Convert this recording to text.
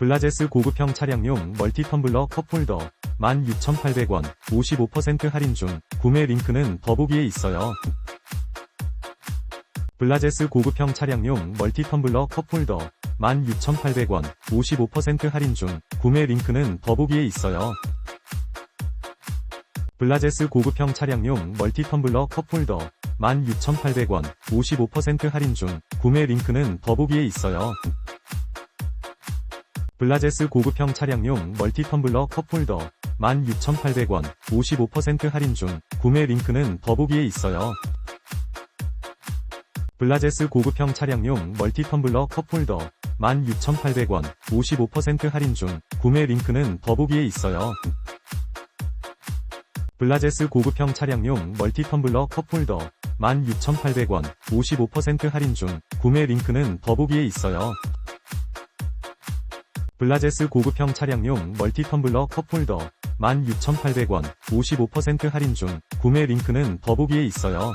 블라제스 고급형 차량용 멀티 텀블러 컵홀더 16,800원 55% 할인 중 구매 링크는 더보기에 있어요. 블라제스 고급형 차량용 멀티 텀블러 컵홀더 16,800원 55% 할인 중 구매 링크는 더보기에 있어요. 블라제스 고급형 차량용 멀티 텀블러 컵홀더 16,800원 55% 할인 중 구매 링크는 더보기에 있어요. 블라제스 고급형 차량용 멀티 텀블러 컵홀더 16,800원 55% 할인 중 구매 링크는 더보기에 있어요. 블라제스 고급형 차량용 멀티 텀블러 컵홀더 16,800원 55% 할인 중 구매 링크는 더보기에 있어요. 블라제스 고급형 차량용 멀티 텀블러 컵홀더 16,800원 55% 할인 중 구매 링크는 더보기에 있어요. 블라제스 고급형 차량용 멀티 텀블러 컵홀더 16,800원 55% 할인 중 구매 링크는 더보기에 있어요.